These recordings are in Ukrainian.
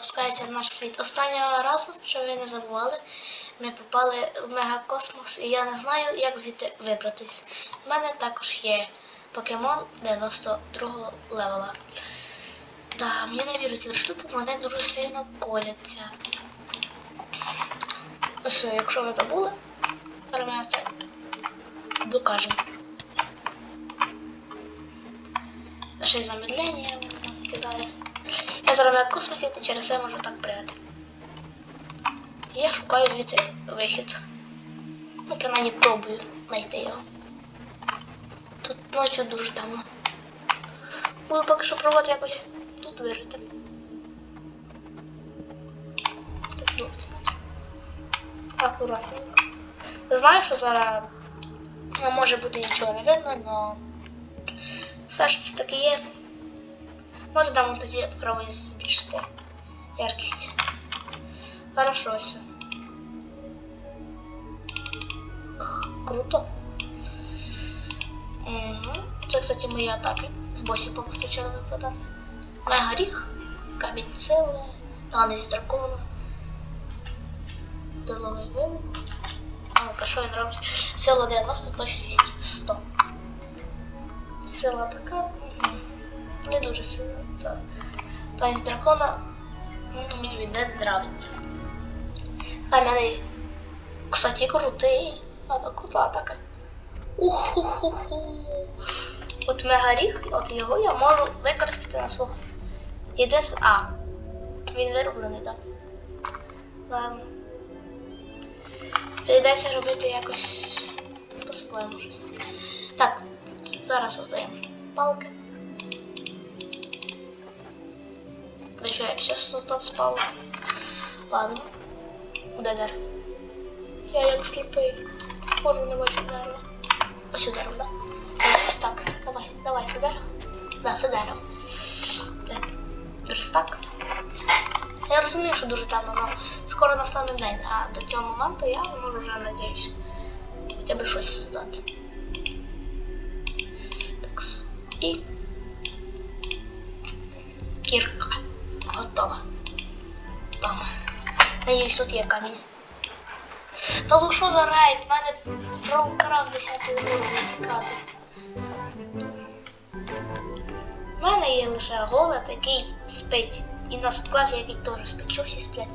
Запускається наш світ. Останнього разу, щоб ви не забували, ми попали в мегакосмос, і я не знаю, як звідти вибратись. У мене також є покемон 92 левела. Та мені не вірю ці штуки, вони дуже сильно коляться. Ось, якщо ви забули, зараз це докажемо. Ще й замедлення кидає. Я зараз в космосі, то через це можу так пригати. Я шукаю звідси вихід. Ну, принаймні пробую знайти його. Тут ночі дуже темно. Буду поки що пробувати якось тут вижити. Тут. Акуратненько. Знаю, що зараз ну, може бути нічого не видно, але все ж це таки є. Може дамо тоді право збільшити яркість. Хорошо все. Круто. Угу. Це, кстати, мої атаки. З босів почали випадати. Мега ріг, камінь сили, танець дракона. Біловий вибух. А, що він робить? Сила 90, точність 100. Сила така. Не дуже сильно. Це танець дракона. ну, Мені він не нравиться. Кам'яний, кстати, крутий. А так крута атака. Уху-ху-ху. От мегаріг, от його я можу використати на свого. Єдине. А. Він вироблений, так. Ладно. Прийдеться робити якось по-своєму щось. Так, зараз создаємо палки. Для я все создав з палок? Ладно. Де дерево? Я як сліпий. Можу не бачу дерева. Ось це дерево, да? Ось так. Давай, давай, це дерево. Да, це дерево. Так. Я розумію, що дуже темно, але скоро настане день, а до цього моменту я зможу вже, надіюсь, хоча б щось здати. Такс. І готова. Там. Надіюсь, тут є камінь. Та ну що за рейд? В мене пролкрафт 10 уровень цікавий. У мене є лише голод, який спить. І на склах, який теж спить. Чого всі сплять?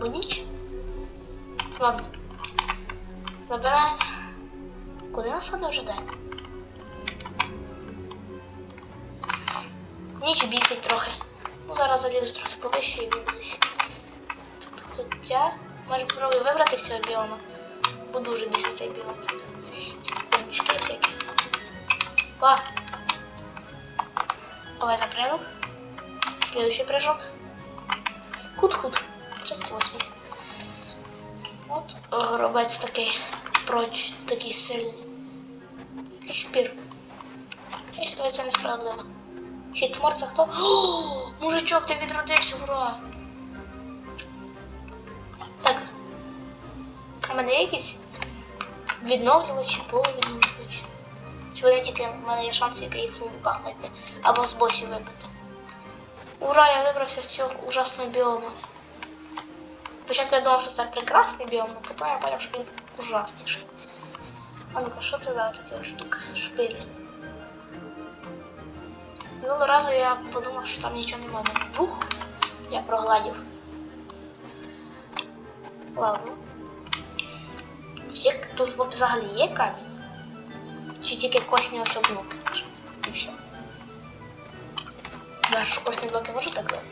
Бо ніч? Ладно. Забираємо. Куди нас саде вже день? Ніч бісить трохи. Ну, зараз залізу трохи повище і вибудусь. Хоча, може спробую вибрати з цього біому. Бо дуже бісить цей біом. Помічки всякі. Па. Давай запрягу. Следующий прыжок. Худ-худ. Часть восьмий. От робець такий проч, такий сильний. З яких пір? Я вважаю, це несправедливо. Хітмор це хто? О, мужичок, ти відродився, ура! Так. В мене є якісь відновлювачі, полувідновлювачі? Чи вони тільки в мене є шанс, їх в фунбуках знайти, або з босів вибити. Ура, я вибрався з цього ужасного біому. Спочатку я думав, що це прекрасний біом, але потім я зрозумів, що він ужасніший. А ну-ка, що це за такі штуки? Шпилі. Минулого разу я подумав, що там нічого немає. Вдруг я прогладів. Ладно. Є, тут взагалі є камінь? Чи тільки косні ось блоки лежать? І все. Я ж косні блоки можу так дати?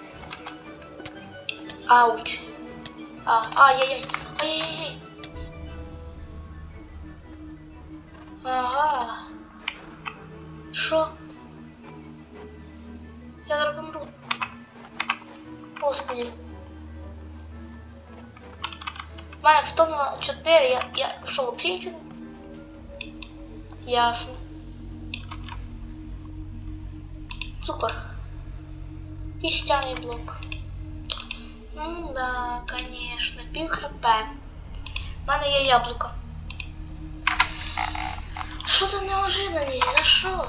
Ауч. А, ай-яй-яй. Ай-яй-яй. Ага. Що? Я зараз помру. Господи. У мене втомлено 4, я, я що, взагалі нічого? Ясно. Цукор. Піщаний блок. Ну да, конечно. Пів хп. У мене є яблуко. Що за неожиданність? За що?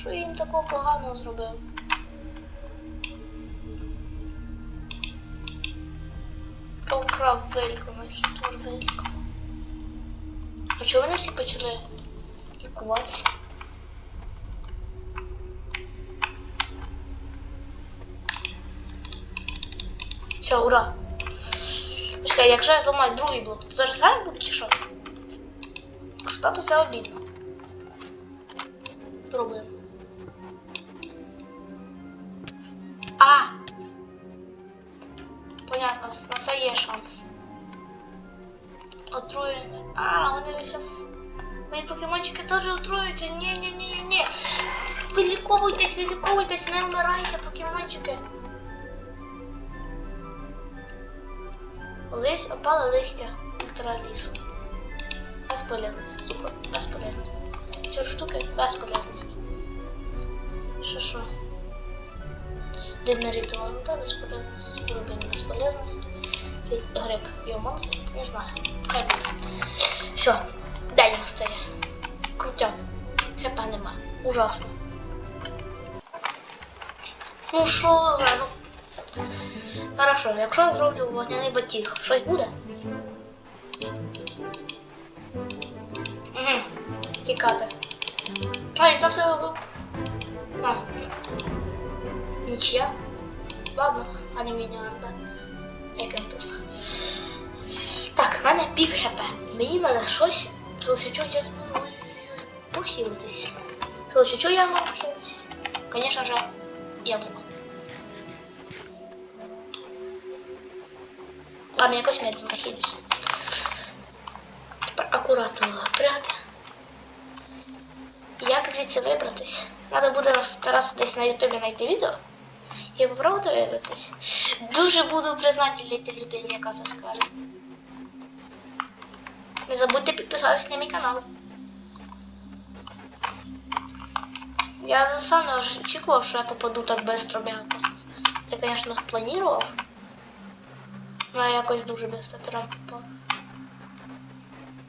Що я їм такого поганого зробив? Правильно, хітор велико. А чого вони всі почали лікуватися? Все, ура! Почекай, якщо я зламаю другий блок, то це ж саме буде чи що? Статус це обідно. Пробуємо. А! Понятно, на це є шанс. Отруєння. А, вони зараз. Мої покемончики теж отруються. Ні, ні, ні, ні. Виліковуйтесь, виліковуйтесь, не вмирайте, покемончики. Лись, опали листя лісу. Безполезність, сука, безполезність. Чотири штуки безполезність. Що Дивна ритуал рука безполезність, рубін безполезність. Цей гриб монстр, не знаю. Хай буде. Все, день настає. Крутяк. ХП нема. Ужасно. Ну що за. Хорошо, якщо я зроблю вогняний батіг, щось буде? Угу. Тікати. А, він сам себе вбив. А. Нічия. Ладно, алюмініум, да. Як тут. Так, в мене пів хп. Мені треба щось, що я зможу похилитись. Тому що я можу похилитись? Звісно же, яблуко. Ладно, якось медленно хилюсь. Тепер акуратно пряти. Як звідси вибратись? Треба буде нас десь на ютубі знайти відео і попробувати вибратись. Дуже буду признательний людині, яка це скаже. Не забудьте підписатися на мій канал. Я сам не очікував, що я попаду так швидко в космос. Я, звісно, планував. Ну, я якось дуже швидко прям попав.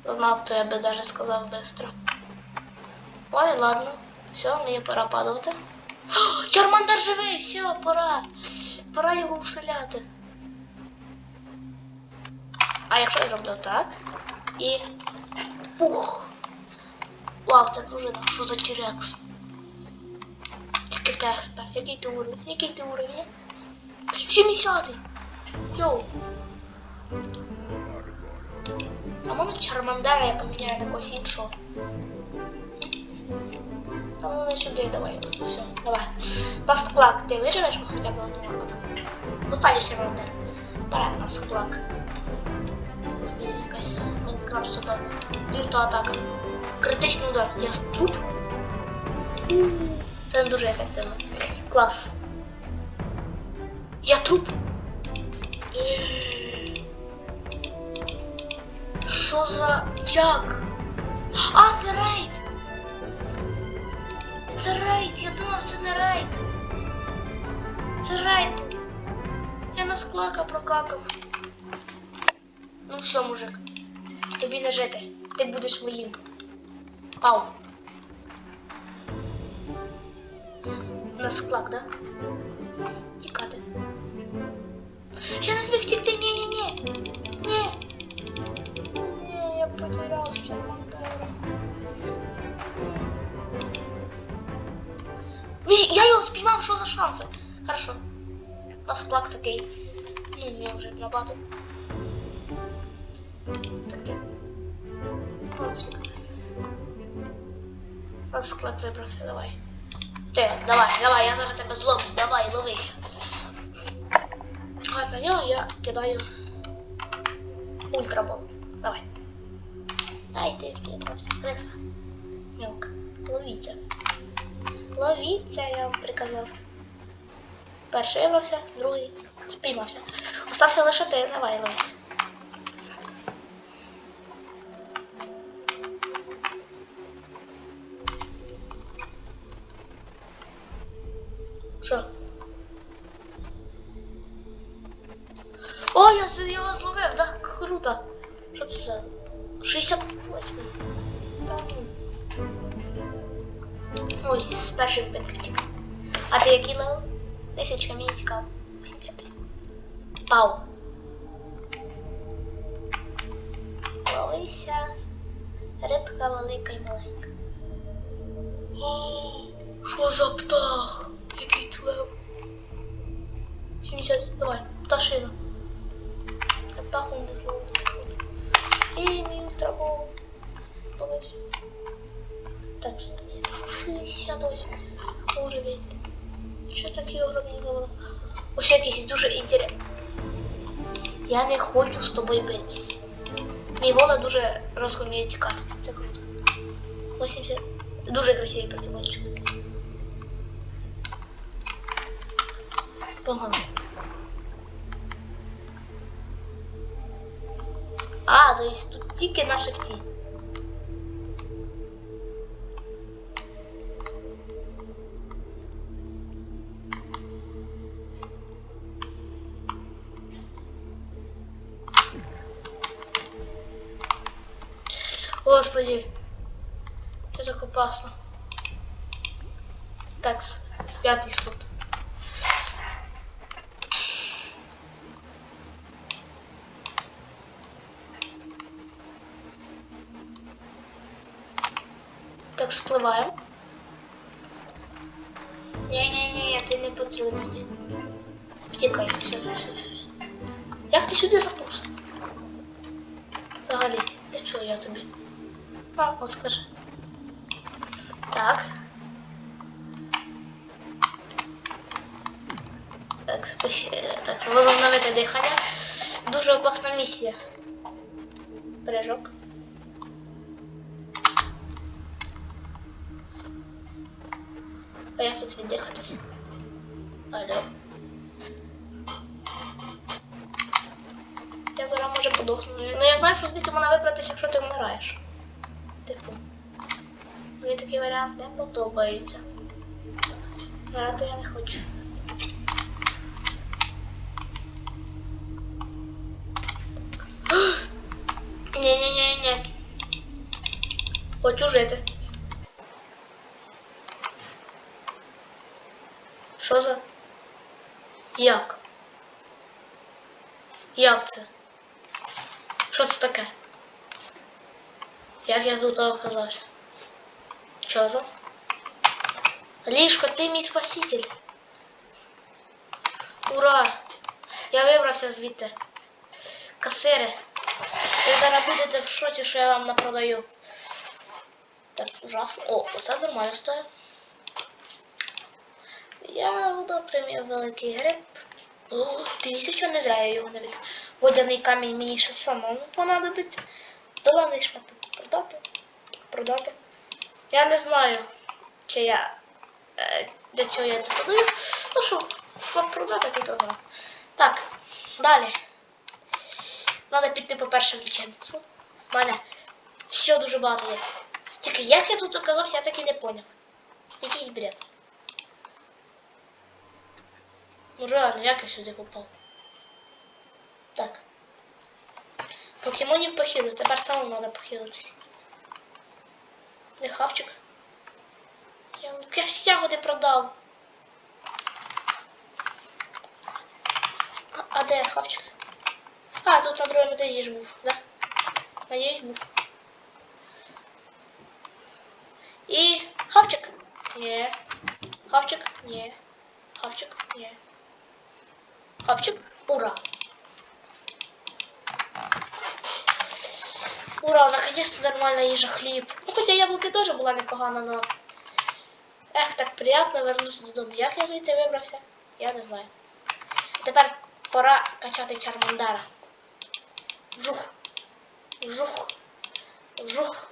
Занадто я би даже сказав швидко. Ой, ладно. Все, мені пора падати. Чармандер живий, все, пора. Пора його уселяти. А якщо я зроблю так? І. Фух. Вау, це пружина. Що за тірекс? Тільки в тебе хп. Який ти уровень? Який ти уровень? 70-й. Йоу. А можна Чармандера я поміняю на когось іншого. Ну сюди, давай. Все, давай. На склак ти виживеш хоча б одну атаку. Останній Чармандер. Вперед на склак. Якась Майнкрафт забавна. Люта атака. Критичний удар. Я труп. Це не дуже ефективно. Клас. Я труп. Що за як? А, це рейд! Це рейд! Я думав, це не рейд. Це рейд. Я на склака прокакав. Ну все, мужик. Тобі не жити. Ти будеш моїм. Пау. На склак, да? Тікати. Я не зміг втікти, ні-ні-ні. Я його спіймав, що за шанси? Хорошо. У нас склак такий. Ну, я вже набагато. Так ти. У нас склак вибрався, давай. Ти, давай, давай, я зараз тебе зловлю, давай, ловися. А на нього я кидаю ультрабол. Давай. Дай ти вкидався, криса. Мілка. Ловіться. Ловіться, я вам приказав. Перший вибрався, другий спіймався. Остався лише ти, давай ловись. О, я його зловив, так круто. Що це за 68? Та. Ой, з першої випадки. А ти який левел? Тисячка, мені цікаво. 80. Пау. Дивися. Рибка велика і маленька. О, що за птах? Який тлев? 70, давай, пташина. Я птаху не зловив. І мій ультрабол. Ловився. Так, 68 уровень. Що такі огромні левела? Ось якийсь дуже інтерес. Я не хочу з тобою битися. Мій вола дуже розко вміє тікати. Це круто. 80. Дуже красивий покемончик. Погано. А, то есть тут тільки на шифті. Господи, це так опасно. Так, п'ятий слот. Так, спливаємо. Ні-ні-ні, ти не потрібен. Втікай, все, все. все. Як ти сюди заповз? Взагалі, для чого я тобі? А, скажи. Так. Так, спеш... так, возобновити дихання. Дуже опасна місія. Прыжок. А як тут віддихатись? Алло. Я зараз може подохну. Ну я знаю, що звідти можна вибратися, якщо ти вмираєш. Типу. Мені такий варіант не подобається. Грати я не хочу. Ні-ні-ні-ні. Хочу жити. Що за? Як? Як це? Що це таке? Як я тут оказався? Що за? Лішко, ти мій спаситель. Ура! Я вибрався звідти. Касири. Ви зараз будете в шоці, що я вам напродаю. Так, ужасно. О, оце нормально стоїть. Я премію великий гриб. О, тисяча не зря я його не від. Водяний камінь мені ще самому понадобиться. Зелений шматок продати. Продати. Я не знаю, чи я е, для чого я це продаю. Ну що, щоб продати, то продам. Так, далі. Треба піти по-перше в лічебницю. У мене все дуже багато є. Тільки як я тут оказався, я так і не поняв. Якийсь бред. Ну реально, як я сюди попав? Так. Покемонів похилив, тепер самому треба похилитися. Де хавчик? Я, я всі ягоди продав. А, а де хавчик? А, тут на другому етажі ж був, да? Надіюсь, був. І хавчик? Ні. Хавчик? Ні. Хавчик? Ні. Хавчик? Ура! Ура, наконец-то нормальная їжа хліб. Ну, хоча яблуки теж була непогана, но... Ех, так приємно вернутися додому. Як я звідти вибрався? Я не знаю. Тепер пора качати Чармандара. Вжух. Вжух. Вжух.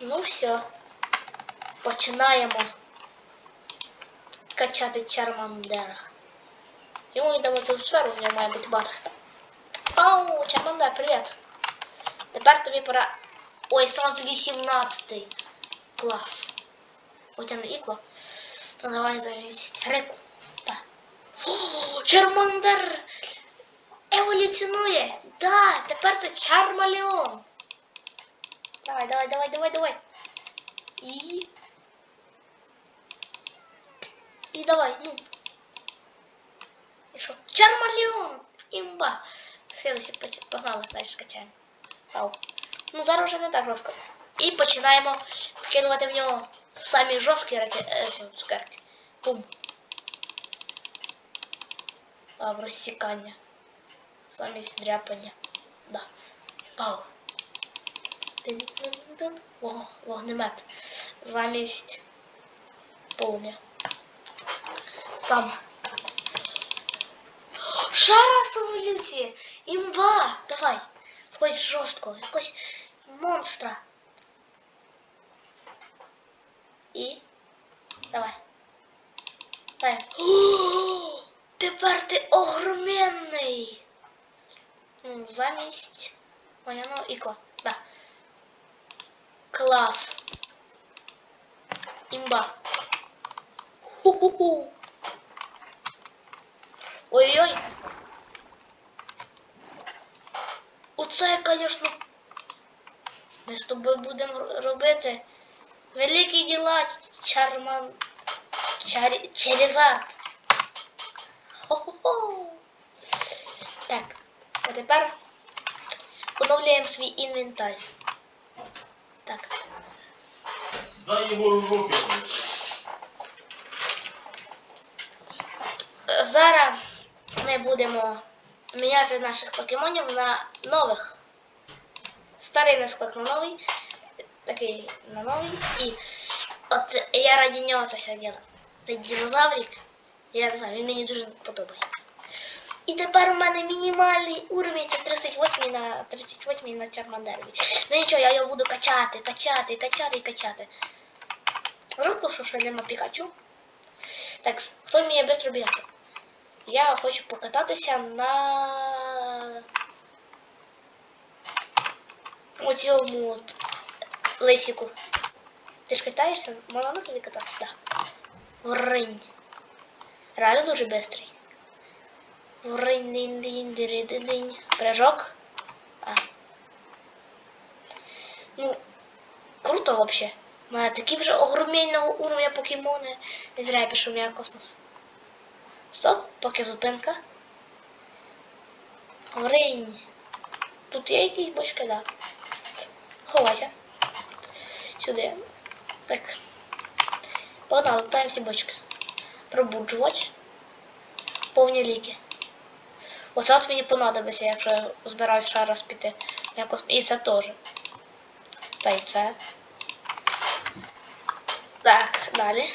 Ну все. Починаємо качати Чармандера. Йому віддамо цю сферу, у нього має бути бата. Ау, Чармандар, привіт. Тепер тобі пора. Ой, сразу 18 клас. Потягну ікло. Ну давай завісить. Реку. О, Чармандер! Еволюціонує! Да, тепер це Чармалеон. Давай, давай, давай, давай, давай. І. І давай, ну. І що? Чармалеон! Імба! Следующий погнали, дальше скачаємо. Ау. Ну зараз вже не так жорстко. І починаємо вкидувати в нього самі жорсткі раки... е, ці цукерки. Бум. А, в розсікання. Замість дряпання. Да. Пау. Тин-тин-тин. Вогнемет. Замість полум'я. Пам. Ще раз еволюція. Імба. Давай. Якось жорстко, якось монстра. І. Давай. Давай. О, тепер ти огроменний. Ну, замість воняного ікла. Да. Клас. Імба. Ху-ху-ху. Ой-ой. Оце, звісно, ми з тобою будемо робити великі діла, Чарман. Чар... Черезард. Хо-хо-хо. Так, а тепер оновлюємо свій інвентар. Так. Дай йому руки. Зараз ми будемо міняти наших покемонів на нових. Старий несклад на новий, такий на новий. І от я раді нього це все діло. Цей динозаврик, я не знаю, він мені дуже подобається. І тепер у мене мінімальний уровень це 38 на 38 на Чармандерові. Ну нічого, я його буду качати, качати, качати качати. Жалко, що ще нема Пікачу. Так, хто вміє швидко бігати? Я хочу покататися на оцьому от лисіку. Ти ж катаєшся? Можна на тобі кататися? Так. Вринь. Реально дуже бистрий. Вринь, динь, динь, дири, ди, динь. Прыжок. А. Ну, круто вообще. У мене такі вже огромного уровня покемони. Не зря я пішов в космос. Стоп, поки зупинка. Вринь. Тут є якісь бочки, да. Ховайся. Сюди. Так. Погнали, лутаємо всі бочки. Пробуджувач. Повні ліки. Оце от мені понадобиться, якщо я збираюсь ще раз піти. космос. І це теж. Та й це. Так, далі.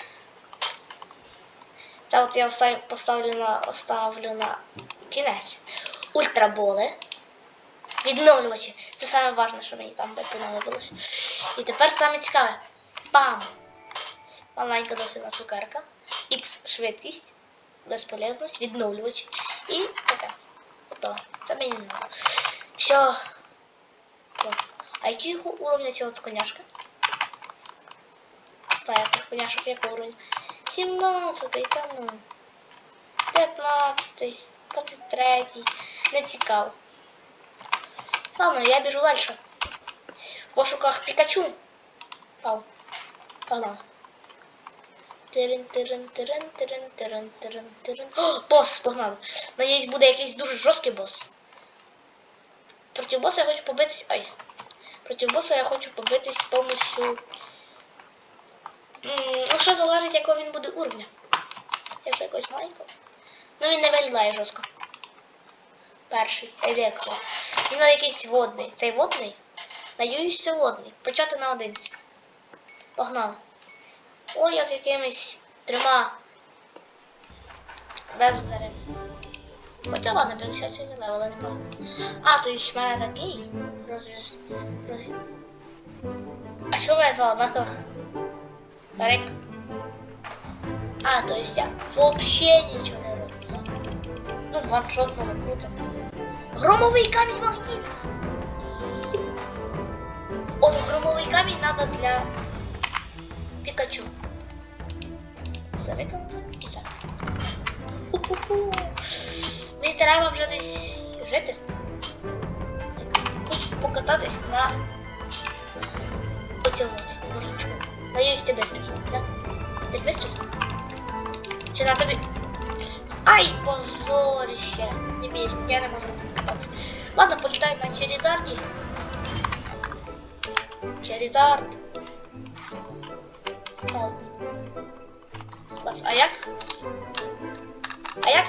Це от я поставлю на, оставлю на кінець. Ультраболи. Відновлювачі. Це саме важне, що мені там би понадобилось. І тепер саме цікаве. Бам! Маленька досвідна цукерка. Х швидкість, безполезність, відновлювачі. І таке. Готово. Це мені не треба. Все. От. А його уровня цього коняшка? Стая цих коняшок якого уровня? 17, та ну. 15, 23. Не цікаво. Ладно, я біжу далі. В пошуках Пікачу. Пау. Погнали. Тирин, тирин, тирин, тирин, тирин, тирин, тирин. О, бос, погнали. Надіюсь, буде якийсь дуже жорсткий бос. Проти боса я хочу побитись. Ай. Проти боса я хочу побитись. М, Ну, що залежить, якого він буде уровня. Якщо якогось маленького. Ну він не виглядає жорстко. Перший електро. Він на якийсь водний. Цей водний? Надіюсь, це водний. Почати на одинці. Погнали. О, я з якимись трьома бездарем. Хоча ладно, 57 левел, не погано. А, то в мене такий. Розріз. Роз... А що в мене два однакових? Рик. А, то есть я вообще нічого не роблю? Ну, ваншот було круто. Громовий камінь магніт! От громовий камінь треба для Пікачу. Це виконати і це Мені треба вже десь жити. Хочу покататись на оцьому мужичку. Надіюсь, ти бистрий, так? Ти ж бистрий? Чи на тобі? Ай, позорище! Не більше, я не можу на тобі кататися. Ладно, політаю на Черезарді. Черізард. О. Клас. А як? А як